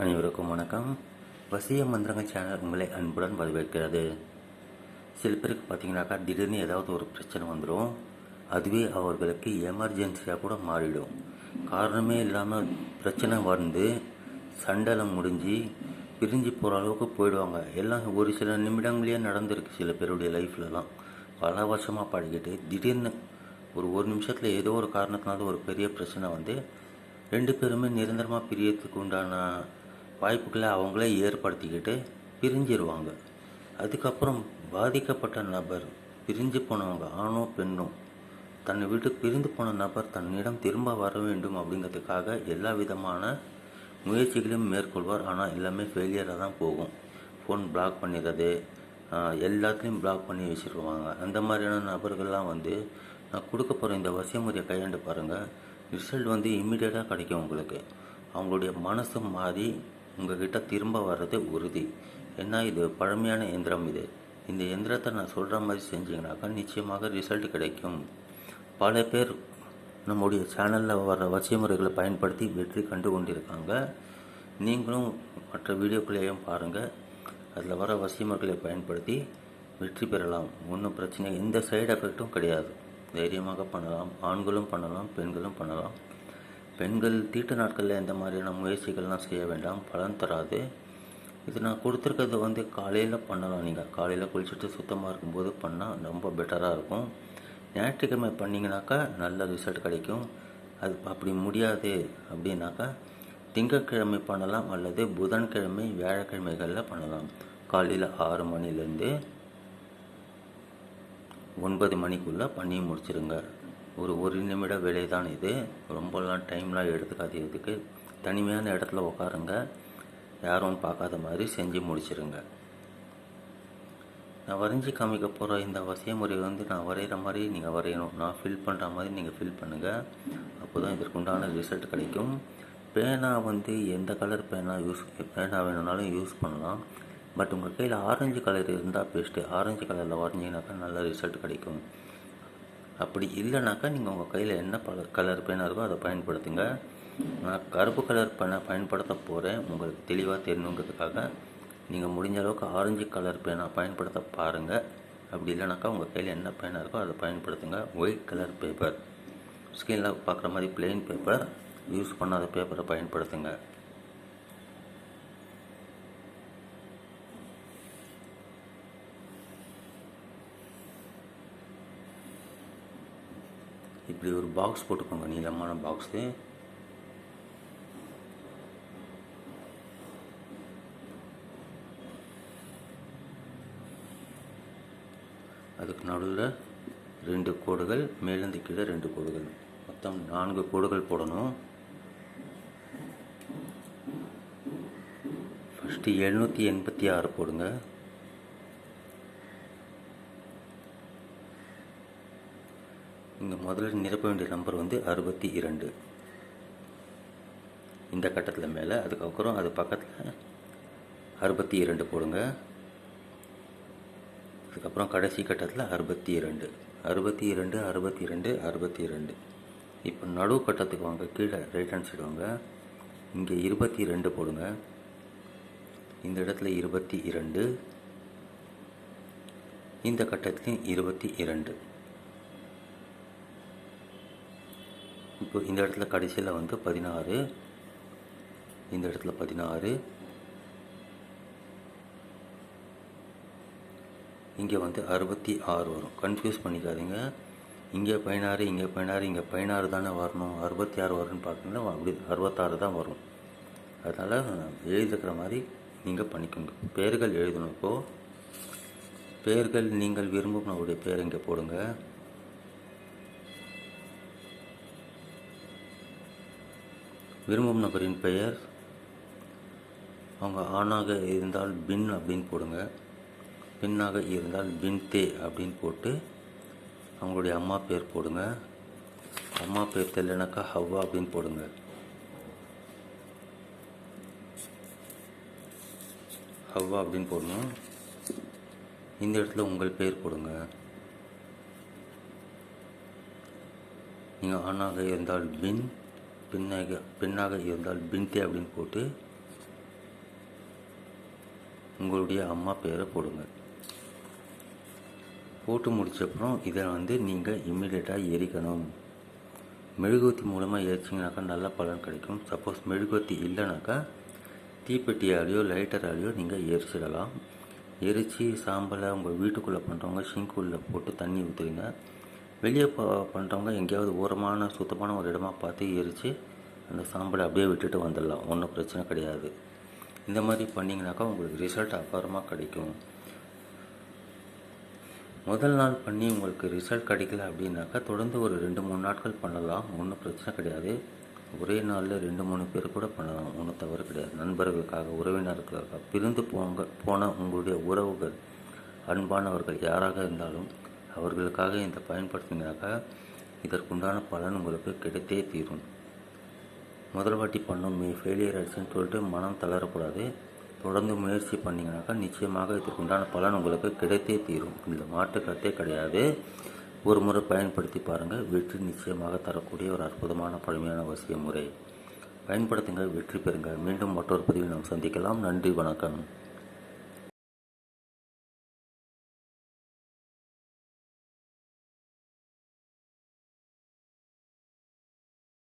அனைவருக்கும் வணக்கம். வசிய மந்திரங்கள் சேனல் உங்களை அன்புடன் வரவேற்கிறது. சில பேருக்கு பார்த்தீங்கன்னாக்கா திடீர்னு ஏதாவது ஒரு பிரச்சனை வந்துடும் அதுவே அவர்களுக்கு எமர்ஜென்சியாக கூட மாறிடும். காரணமே இல்லாமல் பிரச்சனை வந்து சண்டலம் முடிஞ்சு பிரிஞ்சு போகிற அளவுக்கு போயிடுவாங்க. எல்லாம் ஒரு சில நிமிடங்களே நடந்திருக்கு சில பேருடைய லைஃப்லலாம் பல வருஷமாக பழகிட்டு திடீர்னு ஒரு ஒரு நிமிஷத்தில் ஏதோ ஒரு காரணத்தினால ஒரு பெரிய பிரச்சனை வந்து ரெண்டு பேருமே நிரந்தரமாக பிரியத்துக்கு உண்டான வாய்ப்புகளை அவங்களே ஏற்படுத்திக்கிட்டு பிரிஞ்சிருவாங்க. அதுக்கப்புறம் பாதிக்கப்பட்ட நபர் பிரிஞ்சு போனவங்க ஆணோ பெண்ணோ தன்னை விட்டு பிரிந்து போன நபர் தன்னிடம் திரும்ப வர வேண்டும் அப்படிங்கிறதுக்காக எல்லா விதமான முயற்சிகளையும் மேற்கொள்வார். ஆனால் எல்லாமே ஃபெயிலியராக தான் போகும். ஃபோன் பிளாக் பண்ணிடுறது எல்லாத்துலேயும் பிளாக் பண்ணி வச்சுருவாங்க. அந்த மாதிரியான நபர்கள்லாம் வந்து நான் கொடுக்க போகிற இந்த வசியமுறையை கையாண்டு பாருங்கள் ரிசல்ட் வந்து இம்மிடியேட்டாக கிடைக்கும் உங்களுக்கு. அவங்களுடைய மனசு மாறி உங்ககிட்ட திரும்ப வர்றது உறுதி. ஏன்னா இது? பழமையான எந்திரம் இது. இந்த எந்திரத்தை நான் சொல்கிற மாதிரி செஞ்சிங்கனாக்கா நிச்சயமாக ரிசல்ட் கிடைக்கும். பல பேர் நம்முடைய சேனலில் வர வசியமுறைகளை பயன்படுத்தி வெற்றி கண்டு கொண்டிருக்காங்க. நீங்களும் மற்ற வீடியோக்களையும் பாருங்கள் அதில் வர வசியமுறைகளை பயன்படுத்தி வெற்றி பெறலாம். ஒன்றும் பிரச்சனை எந்த சைடு எஃபெக்ட்டும் கிடையாது. தைரியமாக பண்ணலாம். ஆண்களும் பண்ணலாம் பெண்களும் பண்ணலாம். பெண்கள் தீட்டு நாட்களில் எந்த மாதிரியான முயற்சிகள்லாம் செய்ய வேண்டாம் பலன் தராது. இது நான் கொடுத்துருக்கிறது வந்து காலையில் பண்ணலாம் நீங்கள் காலையில் குளிச்சுட்டு சுத்தமாக இருக்கும்போது பண்ணால் ரொம்ப பெட்டராக இருக்கும். ஞாயிற்றுக்கிழமை பண்ணிங்கனாக்கா நல்ல ரிசல்ட் கிடைக்கும். அது அப்படி முடியாது அப்படின்னாக்கா திங்கட்கிழமை பண்ணலாம் அல்லது புதன்கிழமை வியாழக்கிழமைகளில் பண்ணலாம். காலையில் ஆறு மணிலேருந்து ஒன்பது மணிக்குள்ளே பண்ணி முடிச்சிருங்க. ஒரு ஒரு நிமிட வேலை தான் இது. ரொம்பலாம் டைம்லாம் எடுத்துக்காது இதுக்கு. தனிமையான இடத்துல உட்காருங்க யாரும் பார்க்காத மாதிரி செஞ்சு முடிச்சிருங்க. நான் வரைஞ்சி காமிக்க போகிற இந்த வசிய முறை வந்து நான் வரைகிற மாதிரி நீங்கள் வரையணும். நான் ஃபில் பண்ணுற மாதிரி நீங்கள் ஃபில் பண்ணுங்கள் அப்போ தான் இதற்குண்டான ரிசல்ட் கிடைக்கும். பேனா வந்து எந்த கலர் பேனா யூஸ் பேனா வேணும்னாலும் யூஸ் பண்ணலாம். பட் உங்கள் கையில் ஆரஞ்சு கலர் இருந்தால் பெஸ்ட்டு ஆரஞ்சு கலரில் வரைஞ்சிங்கனாக்கா நல்ல ரிசல்ட் கிடைக்கும். அப்படி இல்லைனாக்கா நீங்கள் உங்கள் கையில் என்ன பல கலர் பேனாக இருக்கோ அதை பயன்படுத்துங்க. நான் கருப்பு கலர் பேனை பயன்படுத்த போகிறேன் உங்களுக்கு தெளிவாக தெரியணுங்கிறதுக்காக நீங்கள் முடிஞ்ச அளவுக்கு ஆரஞ்சு கலர் பேனாக பயன்படுத்த பாருங்கள் அப்படி இல்லைனாக்கா உங்கள் கையில் என்ன பேனாக இருக்கோ அதை பயன்படுத்துங்க. ஒயிட் கலர் பேப்பர் ஸ்கிரீனில் பார்க்குற மாதிரி பிளெயின் பேப்பர் யூஸ் பண்ணாத பேப்பரை பயன்படுத்துங்க. இப்படி ஒரு பாக்ஸ் போட்டுக்கோங்க நீளமான பாக்ஸு அதுக்கு நடுவில் ரெண்டு கோடுகள் மேலேருந்து கீழே ரெண்டு கோடுகள். மொத்தம் நான்கு கோடுகள் போடணும். ஃபஸ்ட்டு எழுநூற்றி எண்பத்தி ஆறு போடுங்க. இங்கே முதல்ல நிரப்ப வேண்டிய நம்பர் வந்து அறுபத்தி இரண்டு. இந்த கட்டத்தில் மேலே அதுக்கப்புறம் அது பக்கத்தில் அறுபத்தி இரண்டு போடுங்க. அதுக்கப்புறம் கடைசி கட்டத்தில் அறுபத்தி இரண்டு. அறுபத்தி இரண்டு அறுபத்தி இரண்டு அறுபத்தி இரண்டு. இப்போ நடுவு கட்டத்துக்கு வாங்க கீழே ரைட் ஹேண்ட் சைடு வாங்க. இங்கே இருபத்தி ரெண்டு போடுங்க. இந்த இடத்துல இருபத்தி இரண்டு. இந்த கட்டத்துலையும் இருபத்தி இரண்டு. இப்போ இந்த இடத்துல கடைசியில் வந்து பதினாறு. இந்த இடத்துல பதினாறு. இங்கே வந்து அறுபத்தி ஆறு வரும். கன்ஃபியூஸ் பண்ணிக்காதீங்க. இங்கே பதினாறு இங்கே பதினாறு இங்கே பதினாறு தானே வரணும். அறுபத்தி ஆறு வரும்னு பார்த்தீங்கன்னா அப்படி அறுபத்தாறு தான் வரும். அதனால் எழுதிக்கிற மாதிரி நீங்கள் பண்ணிக்கோங்க. பெயர்கள் எழுதணும் இப்போது பெயர்கள் நீங்கள் விரும்பும் பேர் இங்கே போடுங்க. விரும்பும் நபரின் பெயர் அவங்க ஆணாக இருந்தால் பின் அப்படின்னு போடுங்க. பெண்ணாக இருந்தால் பின்தே அப்படின்னு போட்டு அவங்களுடைய அம்மா பேர் போடுங்க. அம்மா பேர் தெரியலனாக்கா ஹவ்வா அப்படின்னு போடுங்க. ஹவ்வா அப்படின்னு போடணும். இந்த இடத்துல உங்கள் பேர் போடுங்க. நீங்கள் ஆணாக இருந்தால் பின் பெண்ணாக பெண்ணாக இருந்தால் பின்தே அப்படின்னு போட்டு உங்களுடைய அம்மா பேரை போடுங்க. போட்டு முடிச்சப்புறம் இதை வந்து நீங்கள் இம்மிடியட்டாக எரிக்கணும். மெழுகுவத்தி மூலமாக எரிச்சிங்கனாக்கா நல்ல பலன் கிடைக்கும். சப்போஸ் மெழுகுவத்தி இல்லைனாக்கா தீப்பெட்டியாலேயோ லைட்டராலேயோ நீங்கள் எரிச்சிடலாம். எரித்து சாம்பலை உங்கள் வீட்டுக்குள்ளே பண்ணுறவங்க ஷிங்குள்ளே போட்டு தண்ணி ஊற்றுவீங்க வெளியே ப பண்ணுறவங்க எங்கேயாவது ஓரமான சுத்தமான ஒரு இடமா பார்த்து எரித்து அந்த சாம்பலை அப்படியே விட்டுட்டு வந்துடலாம். ஒன்றும் பிரச்சனை கிடையாது. இந்த மாதிரி பண்ணிங்கனாக்கா உங்களுக்கு ரிசல்ட் அப்பாரமாக கிடைக்கும். முதல் நாள் பண்ணி உங்களுக்கு ரிசல்ட் கிடைக்கல அப்படின்னாக்கா தொடர்ந்து ஒரு ரெண்டு மூணு நாட்கள் பண்ணலாம். ஒன்றும் பிரச்சனை கிடையாது. ஒரே நாளில் ரெண்டு மூணு பேர் கூட பண்ணலாம். ஒன்றும் தவறு கிடையாது. நண்பர்களுக்காக உறவினர்களுக்காக பிரிந்து போங்க போன உங்களுடைய உறவுகள் அன்பானவர்கள் யாராக இருந்தாலும் அவர்களுக்காக இந்த பயன்படுத்தினாக்கா இதற்குண்டான பலன் உங்களுக்கு கிடைத்தே தீரும். முதல் வாட்டி பண்ணோம் மீ ஃபெயிலியர் ஆயிடுச்சுன்னு சொல்லிட்டு மனம் தளரக்கூடாது. தொடர்ந்து முயற்சி பண்ணிங்கனாக்கா நிச்சயமாக இதற்குண்டான பலன் உங்களுக்கு கிடைத்தே தீரும். இந்த மாட்டுக்கத்தே கிடையாது. ஒரு முறை பயன்படுத்தி பாருங்கள். வெற்றி நிச்சயமாக தரக்கூடிய ஒரு அற்புதமான பழமையான வசிய முறை. பயன்படுத்துங்கள் வெற்றி பெறுங்கள். மீண்டும் மற்றொரு பதிவில் நாம் சந்திக்கலாம். நன்றி வணக்கம்.